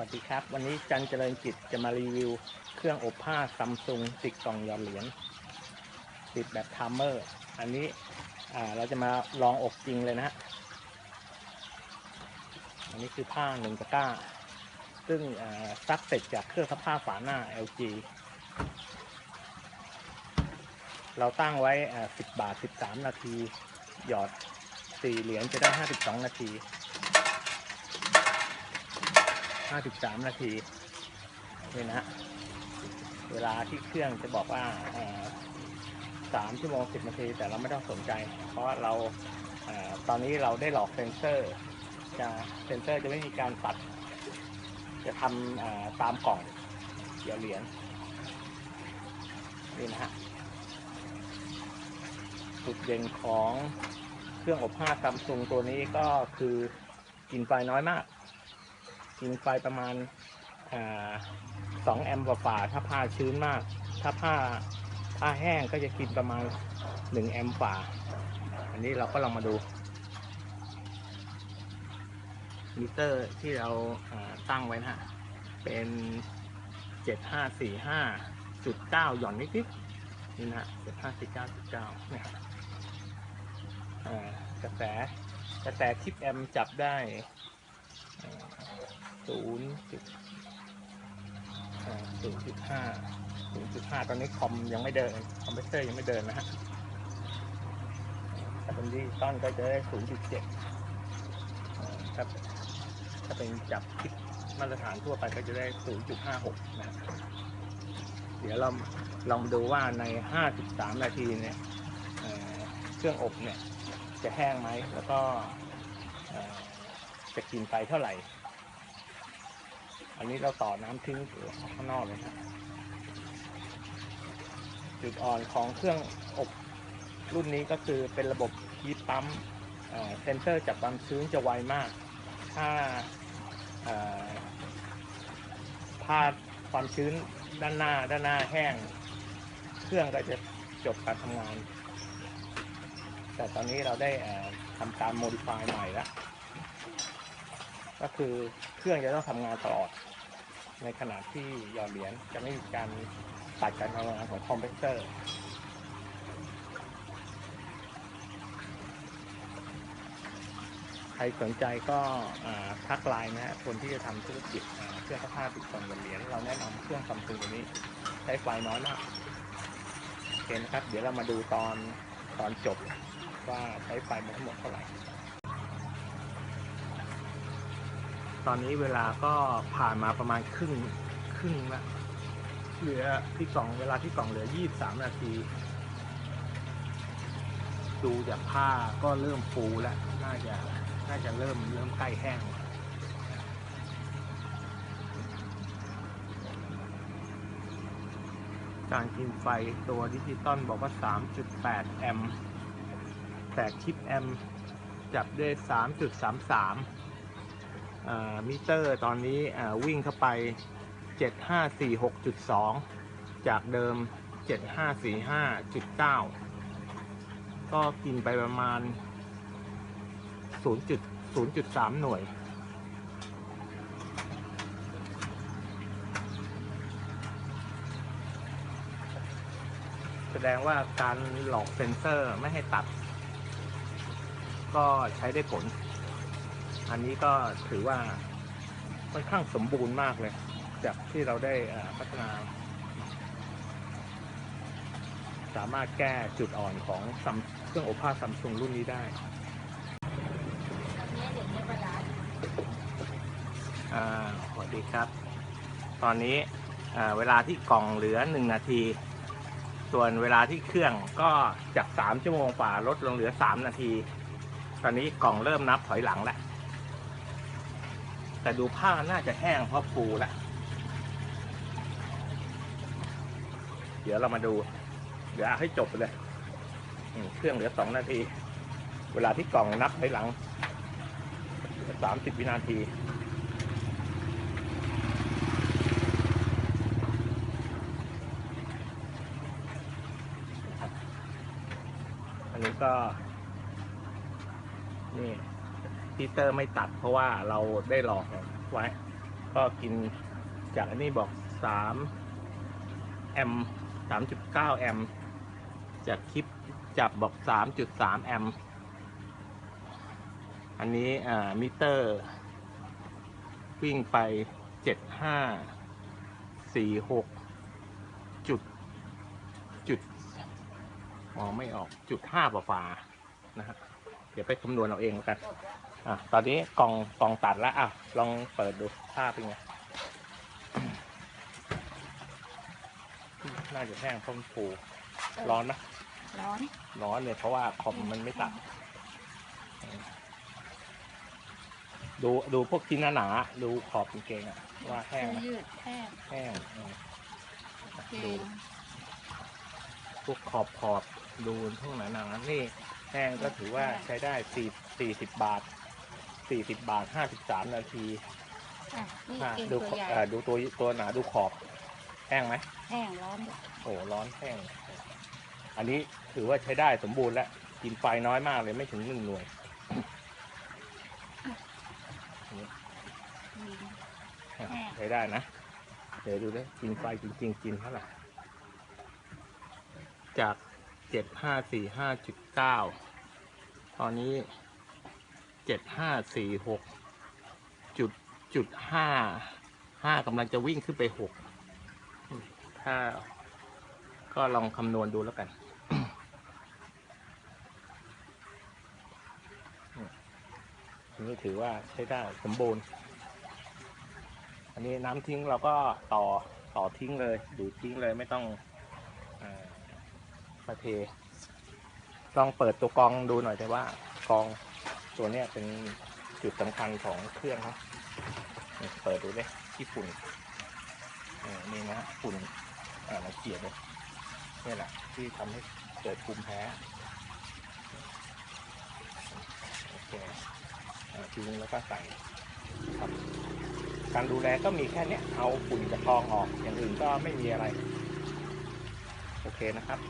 วัสดีครับ วันนี้จันเจริญกิจจะมารีวิว เครื่องอบผ้าซัมซุงติดกล่องหยอดเหรียญติดแบบไทม์เมอร์ อันนี้เราจะมาลองอบจริงเลยนะ อันนี้คือผ้าหนึ่งตะกร้า ซึ่งซักเสร็จจากเครื่องซักผ้าฝาหน้า LG เราตั้งไว้อ่า10 บาท 13 นาที หยอด 4 เหรียญจะได้ 52 นาที 53 นาทีนี่นะเวลาที่เครื่องจะบอกว่าสามชั่วโมงสิบนาที แต่เราไม่ต้องสนใจ เพราะเราตอนนี้เราได้หลอกเซนเซอร์ จะเซนเซอร์จะไม่มีการตัด จะทำตามกล่องเดี๋ยวเหรียญนี่นะฮะจุดเด่นของเครื่องอบผ้าซัมซุงตัวนี้ก็คือกินไฟน้อยมาก กินไฟประมาณสองแอมป์กว่าถ้าผ้าชื้นมาก ถ้าผ้าผ้าแห้งก็จะกินประมาณหนึ่งแอมป์กว่า อันนี้เราก็ลองมาดูมิเตอร์ที่เราาตั้งไว้นะฮะเป็นเจ็ดห้าสี่ห้าจุดเก้าหย่อนนิดๆนี่นะฮะเจ็ดห้าสี่เก้าจุดเก้าเนี่ยครับกระแสกระแสคลิปแอมจับได้ ศูนย์จุดศูนย์จุดห้าศูนย์จุดห้าตอนนี้คอมยังไม่เดิน คอมเพรสเซอร์ยังไม่เดินนะฮะถ้าเป็นดิจิตอลก็จะได้ศูนย์จุดเจ็ดครับถ้าเป็นจับคลิปมาตรฐานทั่วไปก็จะได้ศูนย์จุดห้าหกนะเดี๋ยวเราลองดูว่าในห้าสิบสามนาทีเนี่ยเครื่องอบเนี่ยจะแห้งไหม แล้วก็จะกินไปเท่าไหร่ อันนี้เราต่อน้ำทิ้งข้างนอกเลยครับจุดอ่อนของเครื่องอบรุ่นนี้ก็คือเป็นระบบฮีทปั๊มเซนเซอร์จับความชื้นจะไวมาก ถ้าเอ่อถ้าความชื้นด้านหน้าด้านหน้าแห้ง เครื่องก็จะจบการทำงาน แต่ตอนนี้เราได้ทำการโมดิฟายใหม่แล้ว ก็คือเครื่องจะต้องทำงานตลอด ในขณะที่หยอดเหรียญจะไม่มีการตัดการทำงานของคอมเพรสเซอร์ใครสนใจก็ทักไลน์นะฮะคนที่จะทำธุรกิจเครื่องผ้าติดกล่องหยอดเหรียญเราแนะนำเครื่องซัมซุงตัวนี้ ใช้ไฟน้อยมากโอเคนะครับ เดี๋ยวเรามาดูตอนตอนจบว่าใช้ไฟมาทั้งหมดเท่าไหร่ ตอนนี้เวลาก็ผ่านมาประมาณครึ่งครึ่งละเหลือที่กล่องเวลาที่กล่องเหลือ23นาที ดูจากผ้าก็เริ่มฟูแล้ว น่าจะน่าจะเริ่มเริ่มใกล้แห้งการกินไฟตัวดิจิตอลบอกว่า 3.8 แอมป์แต่คลิปแอมป์จับได้3.33อ่า มิเตอร์ตอนนี้วิ่งเข้าไป 7546.2 จากเดิม 7545.9 ก็กินไปประมาณ 0.0.3 หน่วยแสดงว่าการหลอกเซนเซอร์ไม่ให้ตัด ก็ใช้ได้ผล อันนี้ก็ถือว่าค่อนข้างสมบูรณ์มากเลย จากที่เราได้พัฒนา สามารถแก้จุดอ่อนของเครื่องอบผ้าซัมซุงรุ่นนี้ได้อ่าสวัสดีครับ ตอนนี้เวลาที่กล่องเหลือหนึ่งนาที ส่วนเวลาที่เครื่องก็จากสามชั่วโมงกว่าลดลงเหลือสามนาที ตอนนี้กล่องเริ่มนับถอยหลังแล้ว แต่ดูผ้าน่าจะแห้งเพราะฟูแล้วเดี๋ยวเรามาดู เดี๋ยวเอาให้จบเลย เครื่องเหลือสองนาที เวลาที่กล่องนับถอยหลังสามสิบวินาที อันนี้ก็ นี่ ฮีเตอร์ไม่ตัด เพราะว่าเราได้หลอกไว้ ก็กินจากอันนี้บอกสามแอมสามจุดเก้าแอมจากคลิปจับบอกสามจุดสามแอมอันนี้อ่ามิเตอร์ วิ่งไปเจ็ดห้าสี่หกจุดจุดมองไม่ออกจุดห้าฝ่านะฮะเดี๋ยวไปคำนวณเอาเองแล้วกัน อะตอนนี้กล่องกล่องตัดแล้วอะลองเปิดดูภาพเป็นไงน่าจะแห้งเพราะมันฟูร้อนนะร้อน ร้อนเลยเพราะว่าคอมมันไม่ตัด ดูดูพวกชิ้นหนาๆดูขอบกางเกงอะว่าแห้งไหมเสื้อยืดแห้งแห้งอืมเกดูงพวกขอบขอบดูพวกหนาๆนี่แห้งก็ถือว่าใช้ได้สี่สี่สิบบาท สี่สิบบาทห้าสิบสามนาทีอะนี่อะเกงดูตัวใหญ่เอ่อดูตัวตัวหนาดูขอบแห้งไหมแห้งร้อนด้วยโอ้ร้อนแห้ง อันนี้ถือว่าใช้ได้สมบูรณ์แล้ว กินไฟน้อยมากเลยไม่ถึงหนึ่งหน่วยอืมอะแห้งใช้ได้นะ เดี๋ยวดูดิกินไฟจริงๆกินเท่าไหร่ จากเจ็ดห้าสี่ห้าจุดเก้าตอนนี้เจ็ดห้าสี่หกจุดจุดห้าห้ากำลังจะวิ่งขึ้นไปหกถ้าก็ลองคำนวณดูแล้วกัน นี่ถือว่าใช้ได้สมบูรณ์ อันนี้น้ำทิ้งเราก็ต่อต่อทิ้งเลย ดูดทิ้งเลยไม่ต้องอมาเท ลองเปิดตัวกองดูหน่อยแต่ว่ากอง ตัวเนี้ยเป็นจุดสำคัญของเครื่องครับเปิดดูเลยที่ฝุ่นนี่นะฝุ่นอ่าละเกียดเลยนี่แหละที่ทำให้เกิดภูมิแพ้โอเคทิ้งแล้วก็ใส่ครับการดูแลก็มีแค่เนี้ยเอาฝุ่นกับทองออก อย่างอื่นก็ไม่มีอะไร โอเคนะครับ